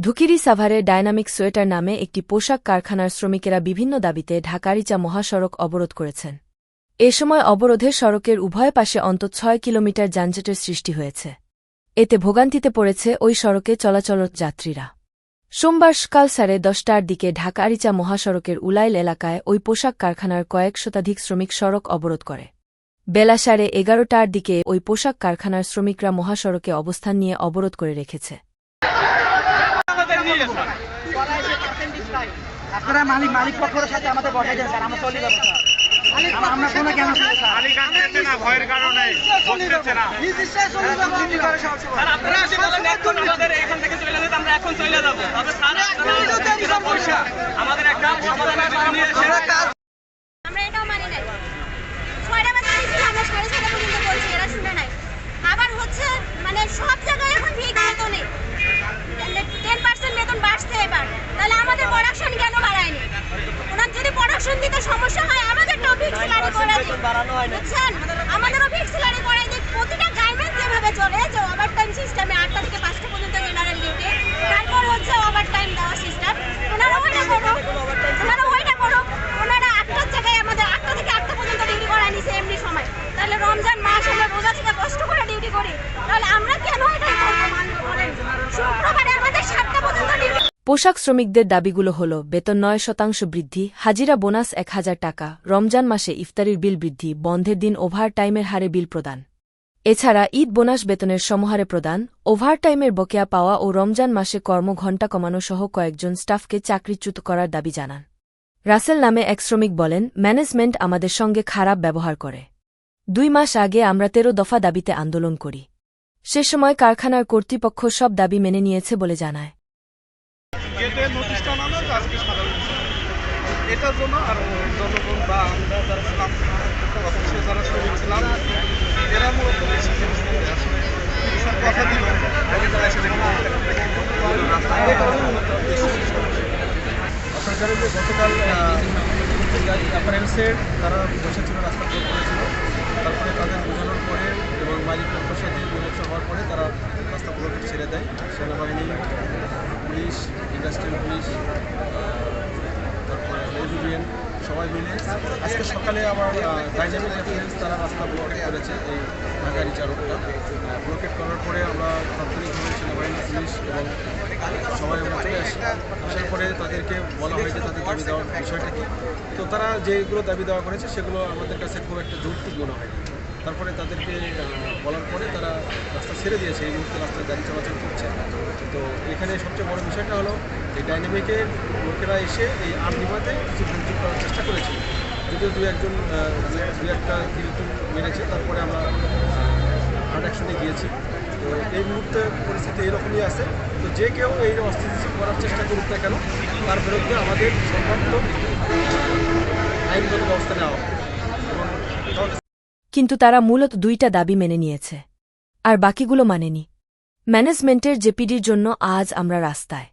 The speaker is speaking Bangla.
ধুকিরি সাভারে ডায়নামিক সোয়েটার নামে একটি পোশাক কারখানার শ্রমিকেরা বিভিন্ন দাবিতে ঢাকারিচা মহাসড়ক অবরোধ করেছেন। এ সময় অবরোধে সড়কের উভয় পাশে অন্তত ছয় কিলোমিটার যানজটের সৃষ্টি হয়েছে। এতে ভোগান্তিতে পড়েছে ওই সড়কে চলাচলত যাত্রীরা। সোমবার সকাল সাড়ে দশটার দিকে ঢাকারিচা মহাসড়কের উলাইল এলাকায় ওই পোশাক কারখানার কয়েক শতাধিক শ্রমিক সড়ক অবরোধ করে। বেলা সাড়ে এগারোটার দিকে ওই পোশাক কারখানার শ্রমিকরা মহাসড়কে অবস্থান নিয়ে অবরোধ করে রেখেছে। আপনারা মালিক মালিক পক্ষের সাথে আমাদের বসাই দেন স্যার। আমরা চলে যাব স্যার। আম- আমরা কোনো কেন মালিক আসতেছে না ভয়ের কারণে বসতেছে না। আপনারা এখন আমাদের এখান থেকে চলে যেতে আমরা এখন চলে যাব। তবে স্যার পয়সা আমাদের একটা সমাধানের জন্য নিয়ে এসে আমরা এটাও মানি নাই। ছয়টা বাজে দিয়েছিল আমরা সাড়ে ছয়টা পর্যন্ত বলছি এরা শুনে নাই। আবার হচ্ছে মানে সব জায়গায় এখন ভিক বেতনে স্যালারি করে দিন বুঝছেন আমাদেরও ফিক্স স্যালারি করে দিন প্রতিটা গার্মেন্টস যেভাবে চলে যে ওভার টাইম সিস্টেমে আটটা থেকে পাঁচটা পর্যন্ত জেনারেল ডিউটি তারপর হচ্ছে ওভার টাইম দেওয়া সিস্টেম ওনারা ওইটা করুক ওনারা ওইটা করুক ওনারা আটটার জায়গায় আমাদের আটটা থেকে আটটা পর্যন্ত ডিউটি করায় নিছে এমনি সময় তাহলে রমজান মাস আমরা রোজা থেকে কষ্ট করে ডিউটি করি তাহলে আমরা কেন এটাই করব মানবো বলেন শুক্রবারে আমাদের সাতটা পর্যন্ত ডিউটি পোশাক শ্রমিকদের দাবিগুলো হল, বেতন নয় শতাংশ বৃদ্ধি, হাজিরা বোনাস এক হাজার টাকা, রমজান মাসে ইফতারির বিল বৃদ্ধি, বন্ধের দিন ওভার টাইমের হারে বিল প্রদান। এছাড়া ঈদ বোনাস বেতনের সমহারে প্রদান, ওভারটাইমের বকেয়া পাওয়া ও রমজান মাসে কর্মঘণ্টা কমানো সহ কয়েকজন স্টাফকে চাকরিচ্যুত করার দাবি জানান। রাসেল নামে এক শ্রমিক বলেন, ম্যানেজমেন্ট আমাদের সঙ্গে খারাপ ব্যবহার করে। দুই মাস আগে আমরা তেরো দফা দাবিতে আন্দোলন করি। সে সময় কারখানার কর্তৃপক্ষ সব দাবি মেনে নিয়েছে বলে জানায়। এটার জন্য আর জনগণ বা আমরা যারা ছিলাম অফিসে যারা ছিলাম, এরা মূলত বেশি কথা দিল। জানেন যে গতকাল অ্যাপারেন্সের তারা বসে ছিল, রাস্তা ব্লক করেছিল তারপরে তাদের বোঝানোর পরে এবং মালিক পক্ষের সাথে বিমর্শ হওয়ার পরে তারা রাস্তা ছেড়ে দেয়। সেনাবাহিনী পুলিশ ইন্ডাস্ট্রিয়াল পুলিশ তারপরে সবাই মিলে। আজকে সকালে আবার ডাইনামিক অ্যাপারেন্স তারা রাস্তা ব্লকেট করেছে এই ঢাকা রিচারকটা ব্লকেট করার পরে আমরা তাৎক্ষণিকভাবে সেনাবাহিনী, পুলিশ এবং সবাই আমরা চলে আসি। আসার পরে তাদেরকে বলা হয় যে তাদের দাবি দেওয়ার বিষয়টা কি। তো তারা যেগুলো দাবি দেওয়া করেছে সেগুলো আমাদের কাছে খুব একটা যৌক্তিক মনে হয় তারপরে তাদেরকে বলার পরে তারা ছেড়ে দিয়েছে এই মুহূর্তে রাস্তায় গাড়ি চলাচল করছে। তো এখানে সবচেয়ে বড় বিষয়টা হলো এই ডাইনামিকের লোকেরা এসে এই আর নিমাতে কিছু ভাঙচুর করার চেষ্টা করেছিল যদিও দু একজন আহ, দু একটা কিন্তু মেরেছে তারপরে আমরা হার্ড অ্যাকশনে গিয়েছি। তো এই মুহূর্তে পরিস্থিতি এরকমই আছে। তো যে কেউ এই অস্থিতিশীল করার চেষ্টা করুক না কেন তার বিরুদ্ধে আমাদের সম্ভাব্য আইনগত ব্যবস্থা নেওয়া কিন্তু তারা মূলত দুইটা দাবি মেনে নিয়েছে। আর বাকিগুলো মানেনি। ম্যানেজমেন্টের জেপিডির জন্য আজ আমরা রাস্তায়।